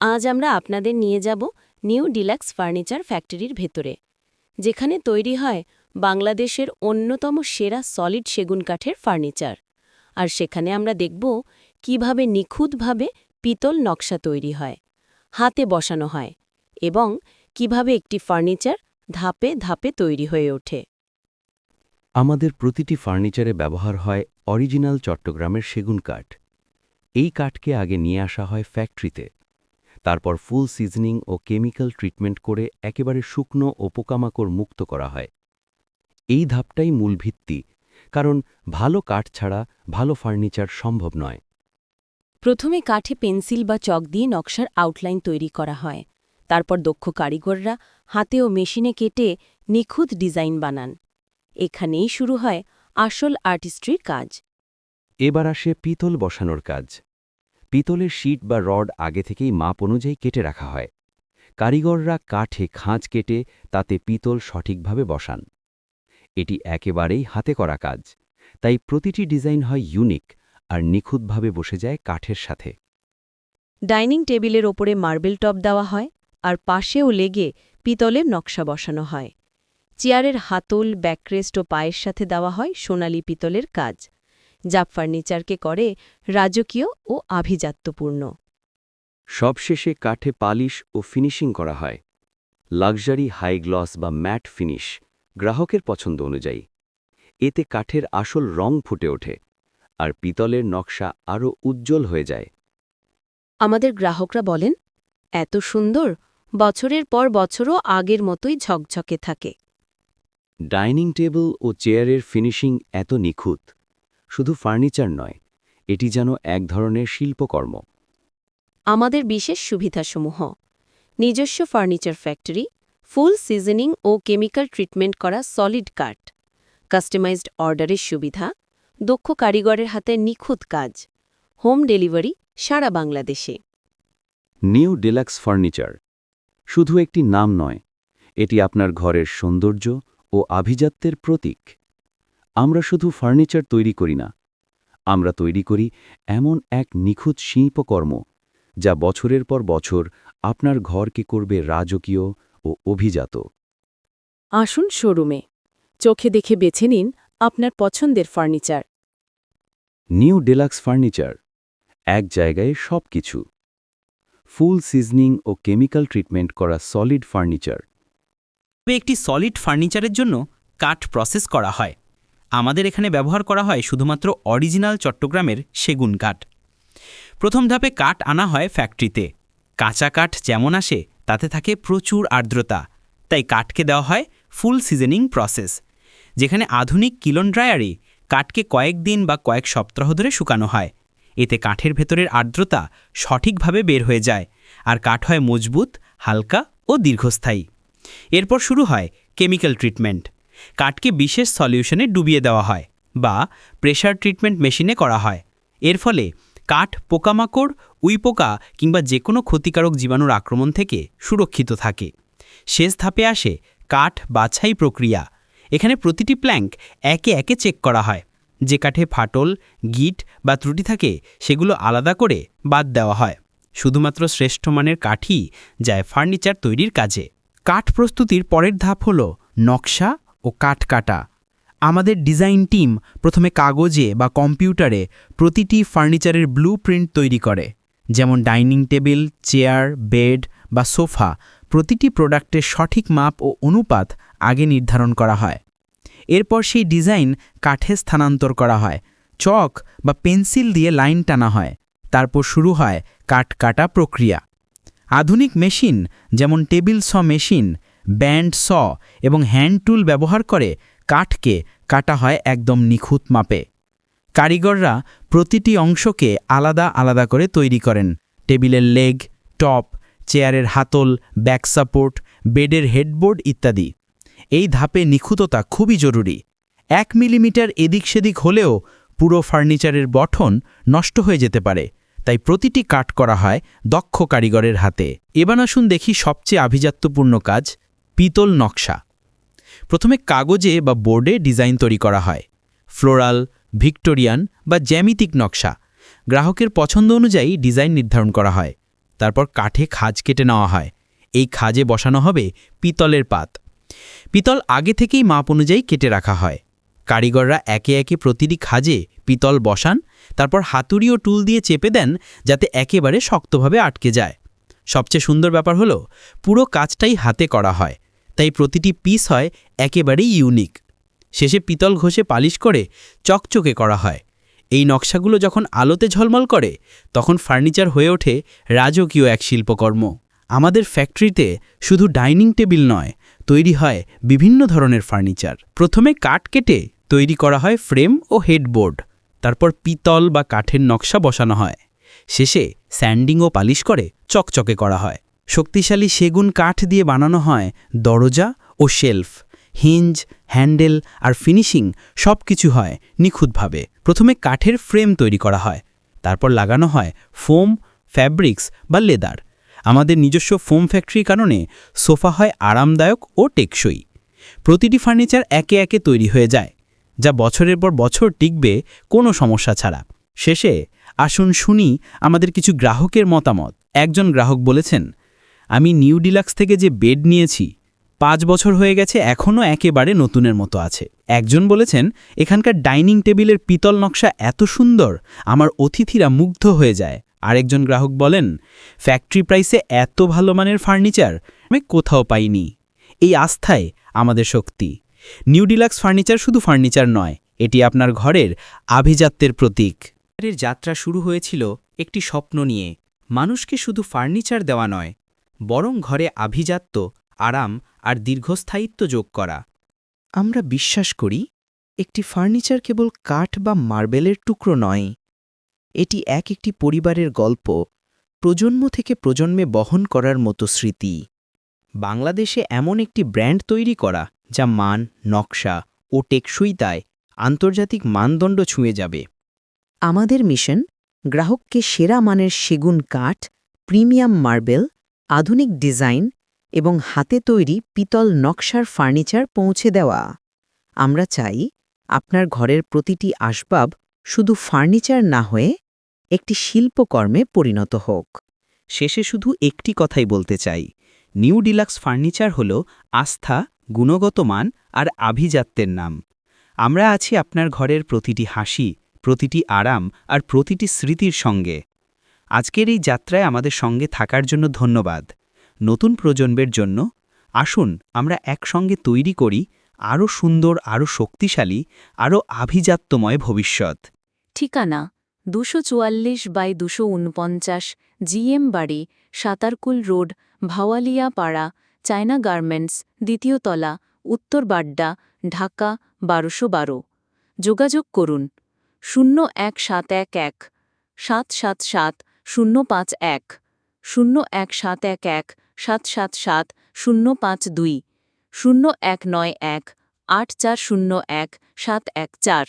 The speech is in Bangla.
আজ আমরা আপনাদের নিয়ে যাব নিউ ডিলাক্স ফার্নিচার ফ্যাক্টরির ভেতরে, যেখানে তৈরি হয় বাংলাদেশের অন্যতম সেরা সলিড সেগুন কাঠের ফার্নিচার। আর সেখানে আমরা দেখব কীভাবে নিখুঁতভাবে পিতল নকশা তৈরি হয়, হাতে বসানো হয় এবং কীভাবে একটি ফার্নিচার ধাপে ধাপে তৈরি হয়ে ওঠে। আমাদের প্রতিটি ফার্নিচারে ব্যবহার হয় অরিজিনাল চট্টগ্রামের সেগুন কাঠ। এই কাঠকে আগে নিয়ে আসা হয় ফ্যাক্টরিতে। তারপর ফুল সিজনিং ও কেমিক্যাল ট্রিটমেন্ট করে একেবারে শুকনো ও পোকামাকড় মুক্ত করা হয়। এই ধাপটাই মূল ভিত্তি কারণ ভালো কাঠ ছাড়া ভালো ফার্নিচার সম্ভব নয়। প্রথমে কাঠে পেন্সিল বা চক দিয়ে নকশার আউটলাইন তৈরি করা হয়। তারপর দক্ষ কারিগররা হাতে ও মেশিনে কেটে নিখুঁত ডিজাইন বানান। এখানেই শুরু হয় আসল আর্টিস্ট্রির কাজ। এবার আসে পিতল বসানোর কাজ। পিতলের শীট বা রড আগে থেকেই মাপ অনুযায়ী কেটে রাখা হয়। কারিগররা কাঠে খাঁজ কেটে তাতে পিতল সঠিকভাবে বসান। এটি একেবারেই হাতে করা কাজ। তাই প্রতিটি ডিজাইন হয় ইউনিক আর নিখুঁতভাবে বসে যায় কাঠের সাথে। ডাইনিং টেবিলের ওপরে মার্বেল টপ দেওয়া হয় আর পাশেও লেগে পিতলের নকশা বসানো হয়। চেয়ারের হাতল ব্যাকরেস্ট ও পায়ের সাথে দেওয়া হয় সোনালি পিতলের কাজ। যা ফার্নিচারকে করে রাজকীয় ও আভিজাত্যপূর্ণ। সবশেষে কাঠে পালিশ ও ফিনিশিং করা হয়। লাক্সারি হাই গ্লস বা ম্যাট ফিনিশ গ্রাহকের পছন্দ অনুযায়ী। এতে কাঠের আসল রং ফুটে ওঠে আর পিতলের নকশা আরও উজ্জ্বল হয়ে যায়। আমাদের গ্রাহকরা বলেন এত সুন্দর বছরের পর বছরও আগের মতোই ঝকঝকে থাকে। ডাইনিং টেবিল ও চেয়ারের ফিনিশিং এত নিখুঁত। শুধু ফার্নিচার নয় এটি যেন এক ধরনের শিল্পকর্ম। আমাদের বিশেষ সুবিধাসমূহ। নিজস্ব ফার্নিচার ফ্যাক্টরি ফুল সিজনিং ও কেমিক্যাল ট্রিটমেন্ট করা সলিড কাঠ কাস্টমাইজড অর্ডারের সুবিধা দক্ষ কারিগরের হাতে নিখুঁত কাজ হোম ডেলিভারি সারা বাংলাদেশে। নিউ ডিলাক্স ফার্নিচার শুধু একটি নাম নয় এটি আপনার ঘরের সৌন্দর্য ও আভিজাত্যের প্রতীক। আমরা শুধু ফার্নিচার তৈরি করি না। আমরা তৈরি করি এমন এক নিখুঁত শিল্পকর্ম যা বছরের পর বছর আপনার ঘরকে করবে রাজকীয় ও অভিজাত। আসুন শোরুমে। চোখে দেখে বেছে নিন আপনার পছন্দের ফার্নিচার। নিউ ডেলাক্স ফার্নিচার এক জায়গায় সব কিছু ফুল সিজনিং ও কেমিক্যাল ট্রিটমেন্ট করা সলিড ফার্নিচার। তবে একটি সলিড ফার্নিচারের জন্য কাঠ প্রসেস করা হয়। আমাদের এখানে ব্যবহার করা হয় শুধুমাত্র অরিজিনাল চট্টগ্রামের সেগুন কাঠ। প্রথম ধাপে কাঠ আনা হয় ফ্যাক্টরিতে। কাঁচা কাঠ যেমন আসে, তাতে থাকে প্রচুর আর্দ্রতা। তাই কাঠকে দেওয়া হয় ফুল সিজনিং প্রসেস। যেখানে আধুনিক কিলন ড্রায়ারে কাঠকে কয়েকদিন বা কয়েক সপ্তাহ ধরে শুকানো হয়। এতে কাঠের ভেতরের আর্দ্রতা সঠিকভাবে বের হয়ে যায় আর কাঠ হয় মজবুত, হালকা ও দীর্ঘস্থায়ী। এরপর শুরু হয় কেমিক্যাল ট্রিটমেন্ট। কাঠকে বিশেষ সলিউশনে ডুবিয়ে দেওয়া হয় বা প্রেশার ট্রিটমেন্ট মেশিনে করা হয়। এর ফলে কাঠ পোকামাকড়, উইপোকা কিংবা যে কোনো ক্ষতিকারক জীবাণুর আক্রমণ থেকে সুরক্ষিত থাকে। শেষ ধাপে আসে কাঠ বাছাই প্রক্রিয়া। এখানে প্রতিটি প্ল্যাঙ্ক একে একে চেক করা হয়। যে কাঠে ফাটল, গিট বা ত্রুটি থাকে, সেগুলো আলাদা করে বাদ দেওয়া হয়। শুধুমাত্র শ্রেষ্ঠ মানের কাঠই যায় ফার্নিচার তৈরির কাজে। কাঠ প্রস্তুতির পরের ধাপ হল নকশা ও কাঠ কাটা। আমাদের ডিজাইন টিম প্রথমে কাগজে বা কম্পিউটারে প্রতিটি ফার্নিচারের ব্লু প্রিন্ট তৈরি করে, যেমন ডাইনিং টেবিল, চেয়ার, বেড বা সোফা, প্রতিটি প্রোডাক্টের সঠিক মাপ ও অনুপাত আগে নির্ধারণ করা হয়। এরপর সেই ডিজাইন কাঠে স্থানান্তর করা হয়, চক বা পেন্সিল দিয়ে লাইন টানা হয়, তারপর শুরু হয় কাঠ কাটা প্রক্রিয়া। আধুনিক মেশিন, যেমন table saw machine band saw এবং হ্যান্ড টুল ব্যবহার করে কাঠকে কাটা হয় একদম নিখুঁত মাপে। কারিগররা প্রতিটি অংশকে আলাদা আলাদা করে তৈরি করেন। টেবিলের লেগ, টপ, চেয়ারের হাতল, ব্যাক সাপোর্ট, বেডের হেডবোর্ড ইত্যাদি। এই ধাপে নিখুঁততা খুবই জরুরি। এক মিলিমিটার এদিক সেদিক হলেও পুরো ফার্নিচারের গঠন নষ্ট হয়ে যেতে পারে, তাই প্রতিটি কাট করা হয় দক্ষ কারিগরের হাতে। এবার আসুন দেখি সবচেয়ে আভিজাত্যপূর্ণ কাজ পিতল নকশা। প্রথমে কাগজে বা বোর্ডে ডিজাইন তৈরি করা হয়। ফ্লোরাল, ভিক্টোরিয়ান বা জ্যামিতিক নকশা। গ্রাহকের পছন্দ অনুযায়ী ডিজাইন নির্ধারণ করা হয়। তারপর কাঠে খাজ কেটে নেওয়া হয়। এই খাজে বসানো হবে পিতলের পাত। পিতল আগে থেকেই মাপ অনুযায়ী কেটে রাখা হয়। কারিগররা একে একে প্রতিটি খাজে পিতল বসান, তারপর হাতুড়ি ও টুল দিয়ে চেপে দেন যাতে একেবারে শক্তভাবে আটকে যায়। সবচেয়ে সুন্দর ব্যাপার হলো, পুরো কাজটাই হাতে করা হয়। তাই প্রতিটি পিস হয় একেবারেই ইউনিক শেষে পিতল ঘষে পালিশ করে চকচকে করা হয়। এই নকশাগুলো যখন আলোতে ঝলমল করে, তখন ফার্নিচার হয়ে ওঠে রাজকীয় এক শিল্পকর্ম। আমাদের ফ্যাক্টরিতে শুধু ডাইনিং টেবিল নয়, তৈরি হয় বিভিন্ন ধরনের ফার্নিচার প্রথমে কাঠ কেটে তৈরি করা হয় ফ্রেম ও হেডবোর্ড তারপর পিতল বা কাঠের নকশা বসানো হয়। শেষে স্যান্ডিং ও পালিশ করে চকচকে করা হয়। শক্তিশালী সেগুন কাঠ দিয়ে বানানো হয় দরজা ও শেলফ। হিঞ্জ, হ্যান্ডেল আর ফিনিশিং সব কিছু হয় নিখুঁতভাবে। প্রথমে কাঠের ফ্রেম তৈরি করা হয়। তারপর লাগানো হয় ফোম, ফ্যাব্রিক্স বা লেদার। আমাদের নিজস্ব ফোম ফ্যাক্টরির কারণে সোফা হয় আরামদায়ক ও টেকসই। প্রতিটি ফার্নিচার একে একে তৈরি হয়ে যায়, যা বছরের পর বছর টিকবে কোনো সমস্যা ছাড়া। শেষে আসুন শুনি আমাদের কিছু গ্রাহকের মতামত। একজন গ্রাহক বলেছেন আমি নিউ ডিলাক্স থেকে যে বেড নিয়েছি, পাঁচ বছর হয়ে গেছে এখনও একেবারে নতুনের মতো আছে। একজন বলেছেন, এখানকার ডাইনিং টেবিলের পিতল নকশা এত সুন্দর, আমার অতিথিরা মুগ্ধ হয়ে যায়। আরেকজন গ্রাহক বলেন, ফ্যাক্টরি প্রাইসে এত ভালো মানের ফার্নিচার, আমি কোথাও পাইনি। এই আস্থায় আমাদের শক্তি। নিউ ডিলাক্স ফার্নিচার শুধু ফার্নিচার নয়, এটি আপনার ঘরের আভিজাত্যের প্রতীক। যাত্রা শুরু হয়েছিল একটি স্বপ্ন নিয়ে। মানুষকে শুধু ফার্নিচার দেওয়া নয় বরং ঘরে আভিজাত্য, আরাম আর দীর্ঘস্থায়িত্ব যোগ করা। আমরা বিশ্বাস করি, একটি ফার্নিচার কেবল কাঠ বা মার্বেলের টুকরো নয়। এটি এক একটি পরিবারের গল্প, প্রজন্ম থেকে প্রজন্মে বহন করার মতো স্মৃতি। বাংলাদেশে এমন একটি ব্র্যান্ড তৈরি করা, যা মান, নকশা ও টেকসইতায় আন্তর্জাতিক মানদণ্ড ছুঁয়ে যাবে। আমাদের মিশন, গ্রাহককে সেরা মানের সেগুন কাঠ, প্রিমিয়াম মার্বেল আধুনিক ডিজাইন এবং হাতে তৈরি পিতল নকশার ফার্নিচার পৌঁছে দেওয়া। আমরা চাই আপনার ঘরের প্রতিটি আসবাব শুধু ফার্নিচার না হয়ে একটি শিল্পকর্মে পরিণত হোক। শেষে শুধু একটি কথাই বলতে চাই, নিউ ডিলাক্স ফার্নিচার হল আস্থা, গুণগত মান আর আভিজাত্যের নাম। আমরা আছি আপনার ঘরের প্রতিটি হাসি, প্রতিটি আরাম আর প্রতিটি স্মৃতির সঙ্গে। আজকের এই যাত্রায় আমাদের সঙ্গে থাকার জন্য ধন্যবাদ। নতুন প্রজন্মের জন্য আসুন আমরা একসঙ্গে তৈরি করি আরও সুন্দর, আরও শক্তিশালী, আরও আভিজাত্যময় ভবিষ্যৎ। ঠিকানা দুশো চুয়াল্লিশ বাই দুশো উনপঞ্চাশ জিএম বাড়ি, সাতারকুল রোড ভাওয়ালিয়া পাড়া চায়না গার্মেন্টস, দ্বিতীয় তলা, উত্তর বাড্ডা, ঢাকা বারোশো বারো। যোগাযোগ করুন শূন্য এক সাত এক এক সাত সাত সাত শূন্য পাঁচ এক শূন্য এক সাত এক এক সাত সাত সাত শূন্য পাঁচ দুই শূন্য এক নয় এক আট চার শূন্য এক সাত এক চার